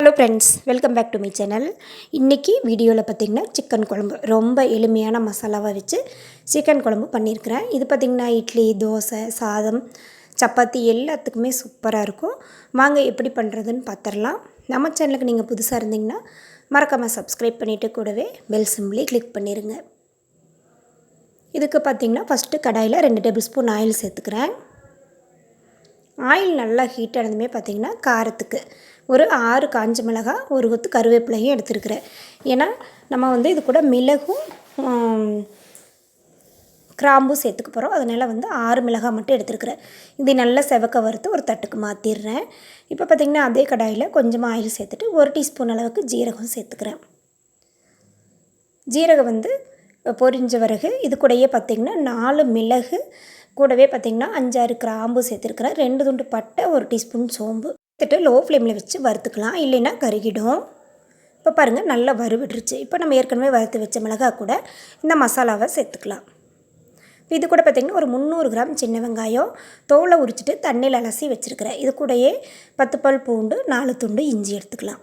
Hello friends welcome back to my channel இன்றைக்கி வீடியோவில் பார்த்திங்கன்னா சிக்கன் குழம்பு. ரொம்ப எளிமையான மசாலாவை வச்சு சிக்கன் குழம்பு பண்ணியிருக்கிறேன். இது பார்த்திங்கன்னா இட்லி தோசை சாதம் சப்பாத்தி எல்லாத்துக்குமே சூப்பராக இருக்கும். வாங்க எப்படி பண்ணுறதுன்னு பார்த்துடலாம் நம்ம சேனலுக்கு நீங்கள் புதுசாக இருந்தீங்கன்னா மறக்காமல் சப்ஸ்கிரைப் பண்ணிவிட்டு கூடவே பெல் சிம்பிளி கிளிக் பண்ணிடுங்க இதுக்கு பார்த்திங்கன்னா ஃபஸ்ட்டு கடாயில் ரெண்டு டேபிள் ஸ்பூன் ஆயில் சேர்த்துக்கிறேன். ஆயில் நல்லா ஹீட் ஆனதுமே பார்த்திங்கன்னா காரத்துக்கு. ஒரு ஆறு காஞ்ச மிளகாய் ஒரு கொத்து கருவேப்பிலையும் எடுத்துருக்குறேன். ஏன்னா நம்ம வந்து இது கூட மிளகும் கிராம்பும் சேர்த்துக்க போகிறோம் அதனால் வந்து ஆறு மிளகாய் மட்டும் எடுத்துருக்குறேன். இது நல்லா செவக்க வறுத்து ஒரு தட்டுக்கு மாற்றிடுறேன் இப்போ பார்த்திங்கன்னா அதே கடாயில் கொஞ்சமாக ஆயில் சேர்த்துட்டு ஒரு டீஸ்பூன் அளவுக்கு ஜீரகம் சேர்த்துக்கிறேன். ஜீரகம் வந்து பொரிஞ்ச பிறகு இது கூடயே பார்த்திங்கன்னா நாலு மிளகு கூடவே பார்த்திங்கன்னா அஞ்சாறு கிராம்பு சேர்த்துருக்குறேன். ரெண்டு துண்டு பட்டை ஒரு டீஸ்பூன் சோம்பு. எடுத்துட்டு லோ ஃப்ளேமில் வச்சு வறுத்துக்கலாம். இல்லைன்னா கருகிடும். இப்போ பாருங்கள் நல்லா வறுவிட்டுருச்சு இப்போ நம்ம ஏற்கனவே வறுத்து வச்ச மிளகா கூட இந்த மசாலாவை சேர்த்துக்கலாம். இது கூட பார்த்திங்கன்னா ஒரு முந்நூறு கிராம் சின்ன வெங்காயம் தோலை உரிச்சிட்டு தண்ணியில் அலசி வச்சுருக்கிறேன். இது கூடயே பத்து பல் பூண்டு நாலு துண்டு இஞ்சி எடுத்துக்கலாம்.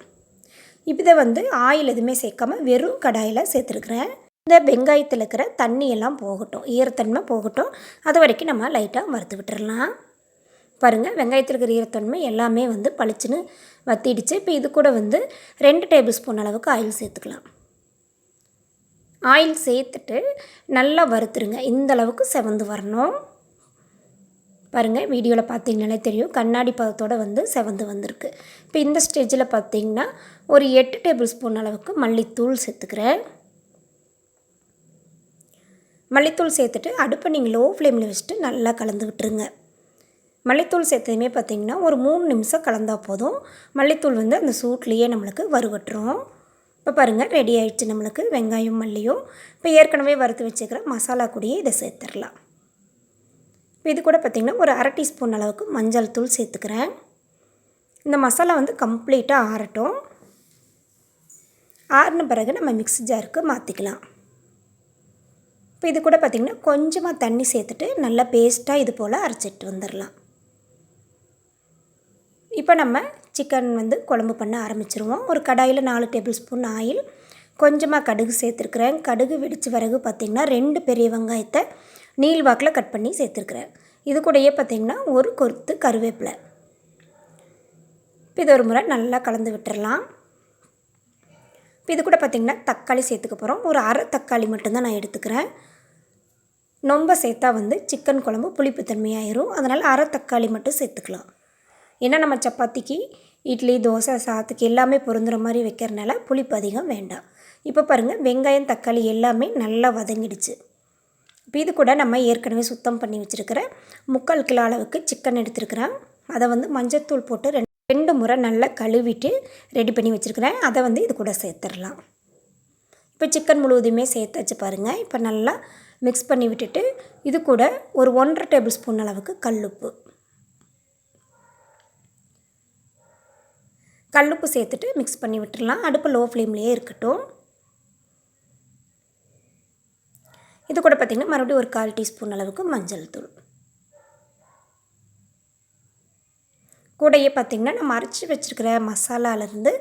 இதை வந்து ஆயில் எதுவுமே சேர்க்காம வெறும் கடாயில் சேர்த்துருக்குறேன். இந்த வெங்காயத்தில் இருக்கிற தண்ணியெல்லாம் போகட்டும். ஈரத்தன்மை போகட்டும். அது வரைக்கும் நம்ம லைட்டாக வறுத்து விட்டுறலாம். பாருங்கள் வெங்காயத்தில் இருக்கிற ஈரத்தன்மை எல்லாமே வந்து பளிச்சுன்னு வத்திடுச்சு. இப்போ இது கூட வந்து ரெண்டு டேபிள் ஸ்பூன் அளவுக்கு ஆயில் சேர்த்துக்கலாம். ஆயில் சேர்த்துட்டு நல்லா வறுத்துருங்க. இந்த அளவுக்கு செவந்து வரணும். பாருங்கள் வீடியோவில் பார்த்தீங்கனாலே தெரியும். கண்ணாடி பதத்தோடு வந்து செவந்து வந்திருக்கு. இப்போ இந்த ஸ்டேஜில் பார்த்தீங்கன்னா ஒரு எட்டு டேபிள் ஸ்பூன் அளவுக்கு மல்லித்தூள் சேர்த்துக்கிறேன். மல்லித்தூள் சேர்த்துட்டு அடுப்பை நீங்கள் லோ ஃப்ளேமில் வச்சுட்டு நல்லா கலந்து விட்டுருங்க. மல்லித்தூள் சேர்த்ததுமே பார்த்திங்கன்னா ஒரு மூணு நிமிஷம் கலந்தால் போதும். மல்லித்தூள் வந்து அந்த சூட்லேயே நம்மளுக்கு வறுவட்டுரும். இப்போ பாருங்கள் ரெடி ஆகிடுச்சு நம்மளுக்கு வெங்காயம் மல்லியும். இப்போ ஏற்கனவே வறுத்து வச்சுக்கிற மசாலா கூடியே இதை சேர்த்துடலாம். இப்போ இது கூட பார்த்திங்கன்னா ஒரு அரை டீஸ்பூன் அளவுக்கு மஞ்சள் தூள் சேர்த்துக்கிறேன். இந்த மசாலா வந்து கம்ப்ளீட்டாக ஆறட்டும். ஆறின பிறகு நம்ம மிக்ஸி ஜாருக்கு மாற்றிக்கலாம் இப்போ இது கூட பார்த்திங்கன்னா கொஞ்சமாக தண்ணி சேர்த்துட்டு நல்லா பேஸ்ட்டாக இது போல் அரைச்சிட்டு வந்துடலாம். இப்போ நம்ம சிக்கன் வந்து குழம்பு பண்ண ஆரம்பிச்சிருவோம். ஒரு கடாயில் நாலு டேபிள் ஸ்பூன் ஆயில் கொஞ்சமாக கடுகு சேர்த்துருக்குறேன். கடுகு வெடித்த பிறகு பார்த்திங்கன்னா ரெண்டு பெரிய வெங்காயத்தை நீள் வாக்கில் கட் பண்ணி சேர்த்துருக்குறேன். இது கூடயே பார்த்திங்கன்னா ஒரு கொருத்து கருவேப்பிலை. இப்போ இது ஒரு முறை நல்லா கலந்து விட்டுறலாம். இப்போ இது கூட பார்த்திங்கன்னா தக்காளி சேர்த்துக்க போகிறோம் ஒரு அரை தக்காளி மட்டும்தான் நான் எடுத்துக்கிறேன். ரொம்ப சேர்த்தா வந்து சிக்கன் குழம்பு புளிப்புத்தன்மையாயிரும். அதனால் அரை தக்காளி மட்டும் சேர்த்துக்கலாம். ஏன்னா நம்ம சப்பாத்திக்கு இட்லி தோசை சாத்துக்கு எல்லாமே பொருந்துகிற மாதிரி வைக்கிறனால புளிப்பு அதிகம் வேண்டாம். இப்போ பாருங்கள் வெங்காயம் தக்காளி எல்லாமே நல்லா வதங்கிடுச்சு. இப்போ இது கூட நம்ம ஏற்கனவே சுத்தம் பண்ணி வச்சுருக்கிற முக்கால் கிலோ அளவுக்கு சிக்கன் எடுத்துருக்கிறேன். அதை வந்து மஞ்சத்தூள் போட்டு ரெண்டு ரெண்டு முறை நல்லா கழுவிட்டு ரெடி பண்ணி வச்சுருக்கிறேன். அதை வந்து இது கூட சேர்த்துடலாம். இப்போ சிக்கன் முழுவதுமே சேர்த்தாச்சு பாருங்கள் இப்போ நல்லா மிக்ஸ் பண்ணி விட்டுட்டு இது கூட ஒரு ஒன்றரை டேபிள் ஸ்பூன் அளவுக்கு கல்லுப்பு. கல்லுப்பு சேர்த்துட்டு மிக்ஸ் பண்ணி விட்டுடலாம். அடுப்பு லோ ஃப்ளேம்லேயே இருக்கட்டும். இது கூட பார்த்திங்கன்னா மறுபடியும் ஒரு கால் டீஸ்பூன் அளவுக்கு மஞ்சள் தூள். கூடையே பார்த்திங்கன்னா நம்ம அரைச்சி வச்சுருக்கிற மசாலாலேருந்து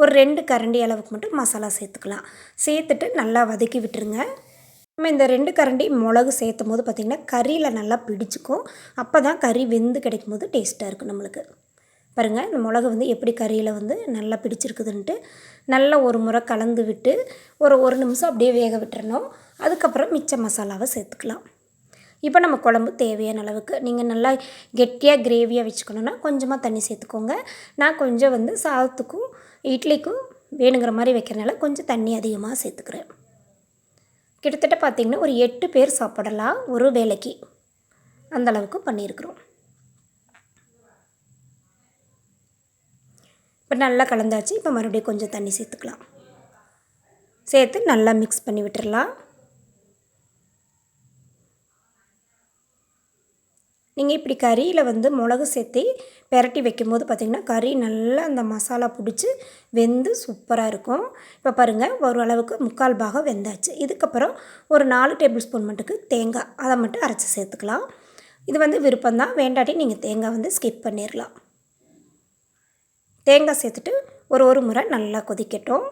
ஒரு ரெண்டு கரண்டி அளவுக்கு மட்டும் மசாலா சேர்த்துக்கலாம். சேர்த்துட்டு நல்லா வதக்கி விட்டுருங்க. நம்ம இந்த ரெண்டு கரண்டி மிளகு சேர்த்தும் போது பார்த்திங்கன்னா கறியில் நல்லா பிடிச்சிக்கும். அப்போ தான் கறி வெந்து கிடைக்கும் போது டேஸ்ட்டாக இருக்கும் நம்மளுக்கு. பாருங்கள் இந்த மிளகு வந்து எப்படி கறியில் வந்து நல்லா பிடிச்சிருக்குதுன்ட்டு நல்லா ஒரு முறை கலந்து விட்டு ஒரு ஒரு நிமிஷம் அப்படியே வேக விட்டுறணும். அதுக்கப்புறம் மிச்ச மசாலாவை சேர்த்துக்கலாம். இப்போ நம்ம குழம்பு தேவையான அளவுக்கு நீங்கள் நல்லா கெட்டியாக கிரேவியாக வச்சுக்கணுன்னா கொஞ்சமாக தண்ணி சேர்த்துக்கோங்க. நான் கொஞ்சம் வந்து சாதத்துக்கும் இட்லிக்கும் வேணுங்கிற மாதிரி வைக்கிறனால கொஞ்சம் தண்ணி அதிகமாக சேர்த்துக்கிறேன். கிட்டத்தட்ட பார்த்திங்கன்னா ஒரு எட்டு பேர் சாப்பிடலாம் ஒரு வேலைக்கு. அந்தளவுக்கு பண்ணியிருக்கிறோம். இப்போ நல்லா கலந்தாச்சு இப்போ மறுபடியும் கொஞ்சம் தண்ணி சேர்த்துக்கலாம். சேர்த்து நல்லா மிக்ஸ் பண்ணி விட்டுடலாம் நீங்கள் இப்படி கறியில் வந்து மிளகு சேர்த்து பெரட்டி வைக்கும்போது பார்த்திங்கன்னா கறி நல்லா அந்த மசாலா பிடிச்சி வெந்து சூப்பராக இருக்கும். இப்போ பாருங்கள் ஒரு அளவுக்கு முக்கால் பாகம் வெந்தாச்சு. இதுக்கப்புறம் ஒரு நாலு டேபிள் ஸ்பூன் மட்டுக்கு தேங்காய் அதை மட்டும் அரைச்சி சேர்த்துக்கலாம். இது வந்து விருப்பம்தான். வேண்டாட்டி நீங்கள் தேங்காய் வந்து ஸ்கிப் பண்ணிடலாம் தேங்காய் சேர்த்துட்டு ஒரு ஒரு முறை நல்லா கொதிக்கட்டும்.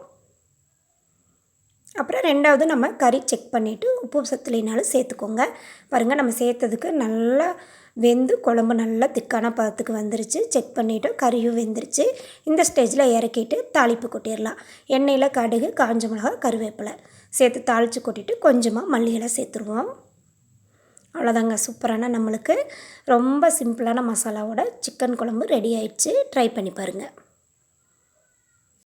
அப்புறம் ரெண்டாவது நம்ம கறி செக் பண்ணிவிட்டு உப்பு சத்துலினாலும் சேர்த்துக்கோங்க. பாருங்கள் நம்ம சேர்த்ததுக்கு நல்லா வெந்து குழம்பு நல்லா திக்கான பதத்துக்கு வந்துருச்சு. செக் பண்ணிவிட்டு கறியும் வெந்துருச்சு. இந்த ஸ்டேஜில் இறக்கிட்டு தாளிப்பு கொட்டிடலாம். எண்ணெயில் கடுகு காஞ்ச மிளகா கருவேப்பிலை சேர்த்து தாளித்து கொட்டிட்டு கொஞ்சமாக மல்லிகளை சேர்த்துருவோம். அவ்வளோதாங்க சூப்பரான நம்மளுக்கு. ரொம்ப சிம்பிளான மசாலாவோட சிக்கன் குழம்பு ரெடி ஆயிடுச்சு. ட்ரை பண்ணி பாருங்கள்